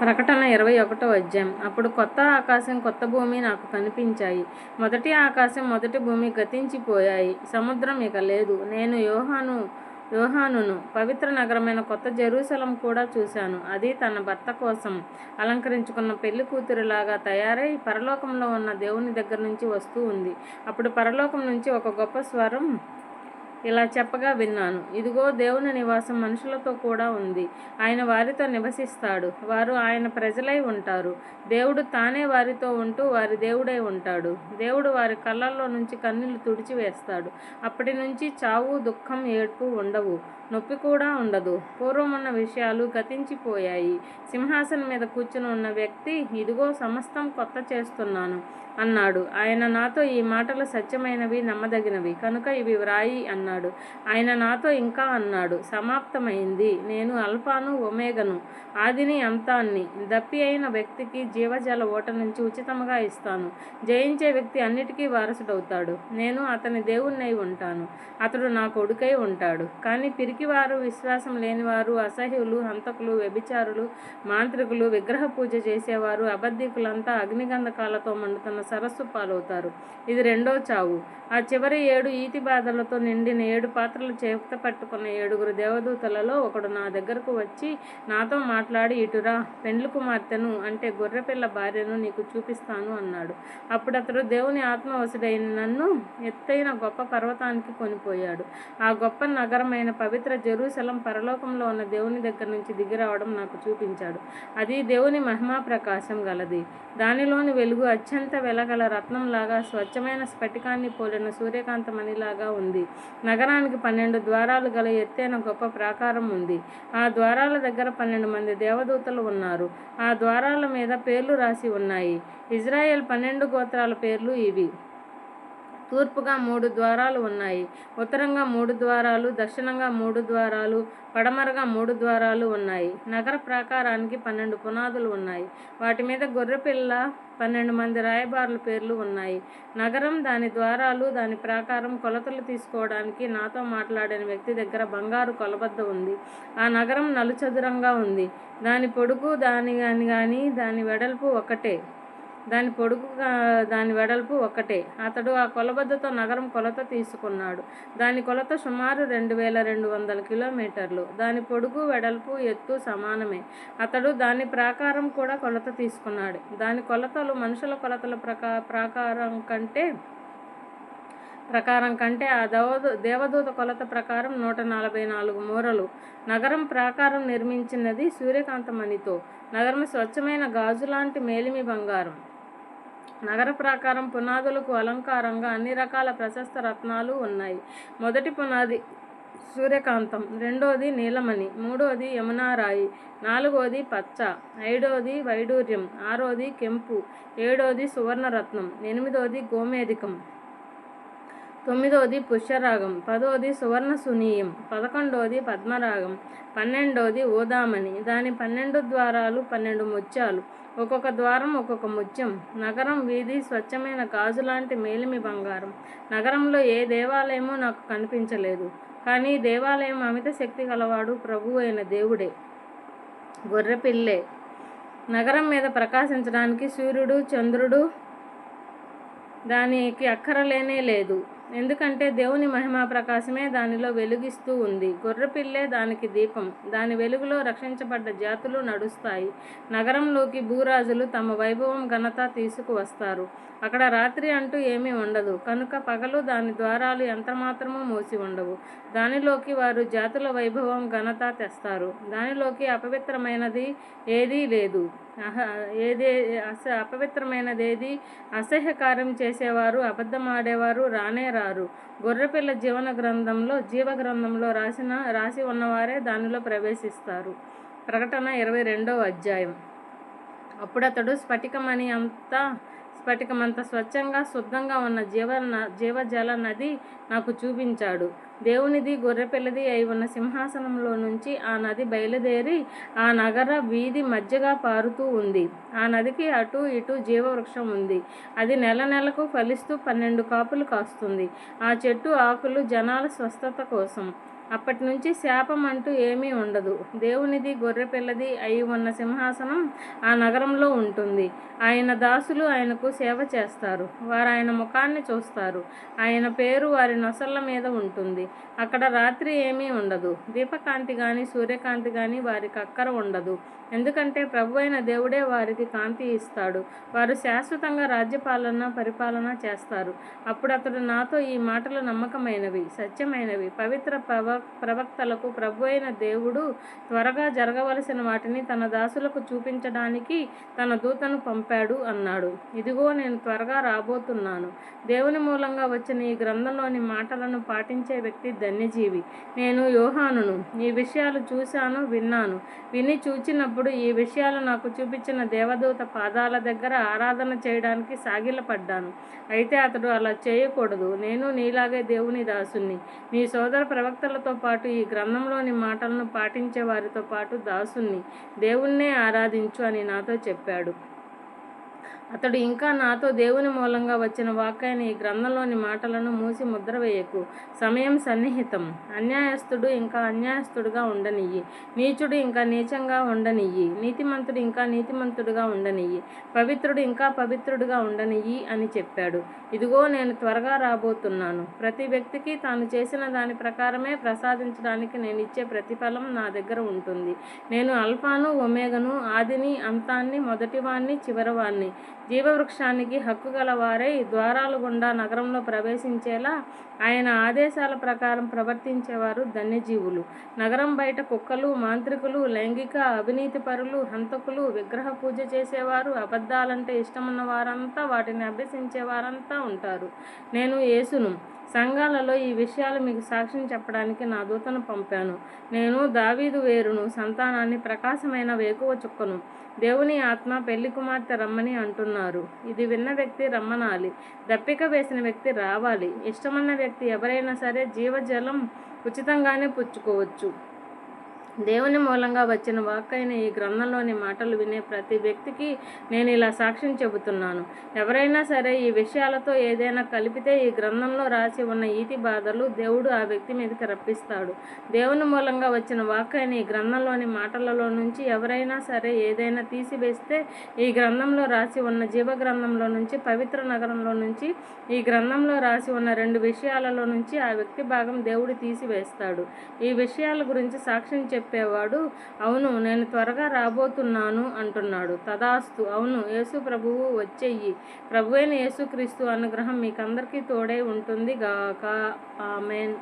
ప్రకటన ఇరవై ఒకటో అధ్యాయం. అప్పుడు కొత్త ఆకాశం కొత్త భూమి నాకు కనిపించాయి. మొదటి ఆకాశం మొదటి భూమి గతించిపోయాయి. సముద్రం ఇక లేదు. నేను యోహాను యోహానును పవిత్ర నగరమైన కొత్త జెరూసలం కూడా చూశాను. అది తన భర్త కోసం అలంకరించుకున్న పెళ్ళి కూతురులాగా తయారై పరలోకంలో ఉన్న దేవుని దగ్గర నుంచి వస్తూ ఉంది. అప్పుడు పరలోకం నుంచి ఒక గొప్ప స్వరం ఇలా చెప్పగా విన్నాను. ఇదిగో దేవుని నివాసం మనుషులతో కూడా ఉంది. ఆయన వారితో నివసిస్తాడు. వారు ఆయన ప్రజలై ఉంటారు. దేవుడు తానే వారితో ఉంటూ వారి దేవుడై ఉంటాడు. దేవుడు వారి కళ్ళల్లో నుంచి కన్నీళ్ళు తుడిచివేస్తాడు. అప్పటి నుంచి చావు దుఃఖం ఏడ్పు ఉండవు. నొప్పి కూడా ఉండదు. పూర్వం ఉన్న విషయాలు గతించిపోయాయి. సింహాసనం మీద కూర్చుని ఉన్న వ్యక్తి ఇదిగో సమస్తం కొత్త చేస్తున్నాను అన్నాడు. ఆయన నాతో ఈ మాటలు సత్యమైనవి నమ్మదగినవి. కనుక ఇవి వ్రాయి అన్నాడు. ఆయన నాతో ఇంకా అన్నాడు. సమాప్తమైంది. నేను అల్ఫాను ఒమేగను. ఆదిని అంతాన్ని. దప్పి అయిన వ్యక్తికి జీవజల ఓట నుంచి ఉచితంగా ఇస్తాను. జయించే వ్యక్తి అన్నిటికీ వారసుడవుతాడు. నేను అతని దేవుణ్ణై ఉంటాను. అతడు నా కొడుకై ఉంటాడు. కానీ పిరికివారు విశ్వాసం లేనివారు అసహ్యులు హంతకులు వ్యభిచారులు మాంత్రికులు విగ్రహ పూజ చేసేవారు అబద్ధికులంతా అగ్నిగంధకాలతో మండుతున్న సరస్సు పాలవుతారు. ఇది రెండో చావు. ఆ చివరి ఏడు ఈతి బాధలతో నిండిన ఏడు పాత్రలు చేత పట్టుకున్న ఏడుగురు దేవదూతలలో ఒకడు నా దగ్గరకు వచ్చి నాతో మాట్లాడి ఇటురా పెండ్లు కుమార్తెను అంటే గొర్రెపిల్ల భార్యను నీకు చూపిస్తాను అన్నాడు. అప్పుడు అతడు దేవుని ఆత్మవశుడైన నన్ను ఎత్తైన గొప్ప పర్వతానికి కొనిపోయాడు. ఆ గొప్ప నగరమైన పవిత్ర జెరూసలం పరలోకంలో ఉన్న దేవుని దగ్గర నుంచి దిగిరావడం నాకు చూపించాడు. అది దేవుని మహిమా ప్రకాశం గలది. దానిలోని వెలుగు అత్యంత వెలగల రత్నంలాగా స్వచ్ఛమైన స్ఫటికాన్ని పోలిన సూర్యకాంతమణిలాగా ఉంది. నగరానికి పన్నెండు ద్వారాలు గల ఎత్తైన గొప్ప ప్రాకారం ఉంది. ఆ ద్వారాల దగ్గర పన్నెండు మంది దేవదూతలు ఉన్నారు. ఆ ద్వారాల మీద పేర్లు రాసి ఉన్నాయి. ఇజ్రాయెల్ పన్నెండు గోత్రాల పేర్లు ఇవి. తూర్పుగా మూడు ద్వారాలు ఉన్నాయి. ఉత్తరంగా మూడు ద్వారాలు దక్షిణంగా మూడు ద్వారాలు పడమరగా మూడు ద్వారాలు ఉన్నాయి. నగర ప్రాకారానికి పన్నెండు పునాదులు ఉన్నాయి. వాటి మీద గొర్రెపిల్ల పన్నెండు మంది రాయబారుల పేర్లు ఉన్నాయి. నగరం దాని ద్వారాలు దాని ప్రాకారం కొలతలు తీసుకోవడానికి నాతో మాట్లాడిన వ్యక్తి దగ్గర బంగారు కొలబద్ద ఉంది. ఆ నగరం నలుచదురంగా ఉంది. దాని పొడుగు దాని కానీ కానీ దాని వెడల్పు ఒకటే. దాని పొడుగు దాని వెడల్పు ఒకటే. అతడు ఆ కొలబద్దతో నగరం కొలత తీసుకున్నాడు. దాని కొలత సుమారు రెండు వేల రెండు వందల కిలోమీటర్లు. దాని పొడుగు వెడల్పు ఎత్తు సమానమే. అతడు దాని ప్రాకారం కూడా కొలత తీసుకున్నాడు. దాని కొలతలు మనుషుల కొలతల ప్రకా ప్రాకారం కంటే ప్రకారం కంటే ఆ దేవదూ దేవదూత కొలత ప్రకారం నూట నలభై నాలుగు మూరలు. నగరం ప్రాకారం నిర్మించినది సూర్యకాంతమణితో. నగరం స్వచ్ఛమైన గాజు లాంటి మేలిమి బంగారం. నగర ప్రాకారం పునాదులకు అలంకారంగా అన్ని రకాల ప్రశస్త రత్నాలు ఉన్నాయి. మొదటి పునాది సూర్యకాంతం రెండోది నీలమణి మూడోది యమునారాయి నాలుగోది పచ్చ ఐదోది వైడూర్యం ఆరోది కెంపు ఏడోది సువర్ణరత్నం ఎనిమిదోది గోమేధికం తొమ్మిదోది పుష్యరాగం పదోది సువర్ణ సునీయం పదకొండోది పద్మరాగం పన్నెండోది ఓదామణి దాని పన్నెండు ద్వారాలు పన్నెండు ముత్యాలు. ఒక్కొక్క ద్వారం ఒక్కొక్క ముత్యం. నగరం వీధి స్వచ్ఛమైన గాజులాంటి మేలిమి బంగారం. నగరంలో ఏ దేవాలయమో నాకు కనిపించలేదు. కానీ దేవాలయం అమిత శక్తి గలవాడు ప్రభు అయిన దేవుడే. గొర్రెపిల్లే. నగరం మీద ప్రకాశించడానికి సూర్యుడు చంద్రుడు దానికి అక్కరలేనే లేదు. ఎందుకంటే దేవుని మహిమా ప్రకాశమే దానిలో వెలుగిస్తూ ఉంది. గొర్రెపిల్లే దానికి దీపం. దాని వెలుగులో రక్షించబడ్డ జాతులు నడుస్తాయి. నగరంలోకి భూరాజులు తమ వైభవం ఘనత తీసుకువస్తారు. అక్కడ రాత్రి అంటూ ఏమీ ఉండదు. కనుక పగలు దాని ద్వారాలు ఎంతమాత్రమూ మూసి ఉండవు. దానిలోకి వారు జాతుల వైభవం ఘనత తెస్తారు. దానిలోకి అపవిత్రమైనది ఏదీ లేదు. అహ ఏదే అస అపవిత్రమైనదేది అసహ్యకార్యం చేసేవారు అబద్ధమాడేవారు రానే రారు. గొర్రెపిల్ల జీవన గ్రంథంలో జీవ గ్రంథంలో రాసిన రాసి ఉన్నవారే దానిలో ప్రవేశిస్తారు. ప్రకటన ఇరవై రెండవ అధ్యాయం. అప్పుడతడు స్ఫటికమని అంతా స్ఫటికమంత స్వచ్ఛంగా శుద్ధంగా ఉన్న జీవ జీవజల నది నాకు చూపించాడు. దేవునిది గొర్రెపిల్లది అయి ఉన్న సింహాసనంలో నుంచి ఆ నది బయలుదేరి ఆ నగర వీధి మధ్యగా పారుతూ ఉంది. ఆ నదికి అటు ఇటు జీవవృక్షం ఉంది. అది నెల నెలకు ఫలిస్తూ పన్నెండు కాపులు కాస్తుంది. ఆ చెట్టు ఆకులు జనాల స్వస్థత కోసం. అప్పటి నుంచి శాపం అంటూ ఏమీ ఉండదు. దేవునిది గొర్రెపిల్లది అయి ఉన్న సింహాసనం ఆ నగరంలో ఉంటుంది. ఆయన దాసులు ఆయనకు సేవ చేస్తారు. వారు ఆయన ముఖాన్ని చూస్తారు. ఆయన పేరు వారి నొసళ్ళ మీద ఉంటుంది. అక్కడ రాత్రి ఏమీ ఉండదు. దీపకాంతి కానీ సూర్యకాంతి కానీ వారికి అక్కర ఉండదు. ఎందుకంటే ప్రభు అయిన దేవుడే వారికి కాంతి ఇస్తాడు. వారు శాశ్వతంగా రాజ్యపాలన పరిపాలన చేస్తారు. అప్పుడు అతడు నాతో ఈ మాటలు నమ్మకమైనవి సత్యమైనవి పవిత్ర ప్రవ ప్రవక్తలకు ప్రభు అయిన దేవుడు త్వరగా జరగవలసిన వాటిని తన దాసులకు చూపించడానికి తన దూతను పంపాడు అన్నాడు. ఇదిగో నేను త్వరగా రాబోతున్నాను. దేవుని మూలంగా వచ్చిన ఈ గ్రంథంలోని మాటలను పాటించే వ్యక్తి ధన్యజీవి. నేను యోహానును ఈ విషయాలు చూశాను విన్నాను. విని చూచినప్పుడు ఈ విషయాలు నాకు చూపించిన దేవదూత పాదాల దగ్గర ఆరాధన చేయడానికి సాగిలపడ్డాను. అయితే అతడు అలా చేయకూడదు. నేను నీలాగే దేవుని దాసుని నీ సోదర ప్రవక్తలతో పాటు ఈ గ్రంథంలోని మాటలను పాటించే వారితో పాటు దాసుని దేవుణ్ణే ఆరాధించు అని నాతో చెప్పాడు. అతడు ఇంకా నాతో దేవుని మూలంగా వచ్చిన వాక్కైన ఈ గ్రంథంలోని మాటలను మూసి ముద్ర వేయకు. సమయం సన్నిహితం. అన్యాయస్తుడు ఇంకా అన్యాయస్తుడుగా ఉండనియ్యి. నీచుడు ఇంకా నీచంగా ఉండనియ్యి. నీతిమంతుడు ఇంకా నీతిమంతుడుగా ఉండనియ్యి. పవిత్రుడు ఇంకా పవిత్రుడుగా ఉండనియ్యి అని చెప్పాడు. ఇదిగో నేను త్వరగా రాబోతున్నాను. ప్రతి వ్యక్తికి తాను చేసిన దాని ప్రకారమే ప్రసాదించడానికి నేను ఇచ్చే ప్రతిఫలం నా దగ్గర ఉంటుంది. నేను అల్ఫాను ఒమేగను ఆదిని అంతాన్ని మొదటివాణ్ణి చివరివాణ్ణి జీవవృక్షానికి హక్కు గలవారై ద్వారాలు గుండా నగరంలో ప్రవేశించేలా ఆయన ఆదేశాల ప్రకారం ప్రవర్తించేవారు ధన్యజీవులు. నగరం బయట కుక్కలు మాంత్రికులు లైంగిక అవినీతిపరులు హంతకులు విగ్రహ పూజ చేసేవారు అబద్ధాలంటే ఇష్టమున్న వారంతా వాటిని అభ్యసించే వారంతా ఉంటారు. నేను యేసును. సంఘాలలో ఈ విషయాలు మీకు సాక్ష్యం చెప్పడానికి నా దూతను పంపాను. నేను దావీదు వేరును సంతానాన్ని ప్రకాశమైన వేకువ చుక్కను. దేవుని ఆత్మ పెళ్ళి కుమార్తె రమ్మని అంటున్నారు. ఇది విన్న వ్యక్తి రమ్మనాలి. దప్పిక వేసిన వ్యక్తి రావాలి. ఇష్టమన్న వ్యక్తి ఎవరైనా సరే జీవజలం ఉచితంగానే పుచ్చుకోవచ్చు. దేవుని మూలంగా వచ్చిన వాక్కైన ఈ గ్రంథంలోని మాటలు వినే ప్రతి వ్యక్తికి నేను ఇలా సాక్ష్యం చెబుతున్నాను. ఎవరైనా సరే ఈ విషయాలతో ఏదైనా కలిపితే ఈ గ్రంథంలో రాసి ఉన్న ఈతి బాధలు దేవుడు ఆ వ్యక్తి మీదకి రప్పిస్తాడు. దేవుని మూలంగా వచ్చిన వాక్కైన ఈ గ్రంథంలోని మాటలలో నుంచి ఎవరైనా సరే ఏదైనా తీసివేస్తే ఈ గ్రంథంలో రాసి ఉన్న జీవ గ్రంథంలో నుంచి పవిత్ర నగరంలో నుంచి ఈ గ్రంథంలో రాసి ఉన్న రెండు విషయాలలో నుంచి ఆ వ్యక్తి భాగం దేవుడు తీసివేస్తాడు. ఈ విషయాల గురించి సాక్ష్యం చెప్పేవాడు అవును నేను త్వరగా రాబోతున్నాను అంటున్నాడు. తదాస్తు అవును యేసు ప్రభువు వచ్చేయి ప్రభువైన యేసుక్రీస్తు అనుగ్రహం మీకందరికీ తోడై ఉంటుంది గాక ఆమెన్.